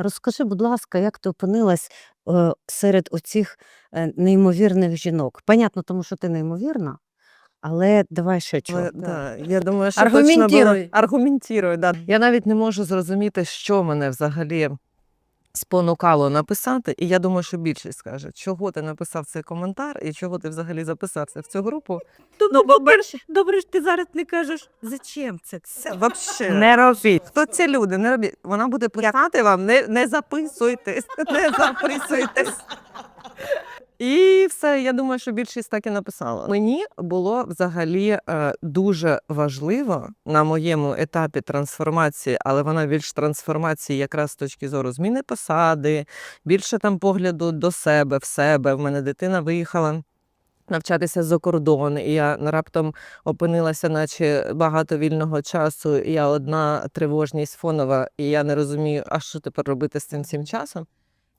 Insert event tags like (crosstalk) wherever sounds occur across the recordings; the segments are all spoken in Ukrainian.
Розкажи, будь ласка, як ти опинилась е, серед оцих е, неймовірних жінок? Понятно, тому що ти неймовірна, але давай ще чого. Да, я думаю, що точно було... Аргументируй, да. Я навіть не можу зрозуміти, що мене взагалі спонукало написати. І я думаю, що більшість скаже, чого ти написав цей коментар і чого ти взагалі записався в цю групу. Ну, по-перше, добре, що ти зараз не кажеш, зачем це? Це вообще. Не робіть. Хто ці люди? Не робіть. Вона буде писати вам, не, не записуйтесь, (laughs) не записуйтесь. І все, я думаю, що більшість так і написала. Мені було взагалі е, дуже важливо на моєму етапі трансформації, але вона більш трансформації якраз з точки зору зміни посади, більше там погляду до себе, в себе. В мене дитина виїхала. Навчатися за кордон, і я раптом опинилася, наче багато вільного часу, і я одна тривожність фонова, і я не розумію, а що тепер робити з цим всім часом.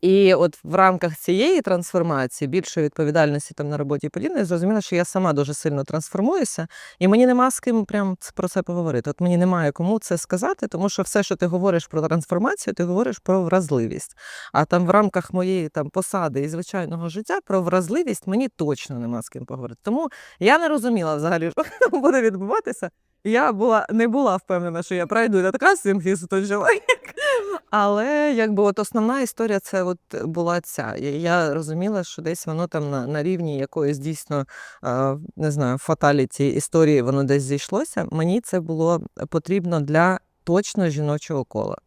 І от в рамках цієї трансформації, більшої відповідальності там на роботі і подібне, зрозуміла, що я сама дуже сильно трансформуюся, і мені нема з ким прям про це поговорити. От мені немає кому це сказати, тому що все, що ти говориш про трансформацію, ти говориш про вразливість. А там в рамках моєї там посади і звичайного життя про вразливість мені точно нема з ким поговорити. Тому я не розуміла взагалі, (laughs) що буде відбуватися. Я була не була впевнена, що я пройду із той чоловік. Але якби от основна історія це от була ця. Я розуміла, що десь воно там на, на рівні якоїсь дійсно е, не знаю, фаталіті історії воно десь зійшлося. Мені це було потрібно для точно жіночого кола.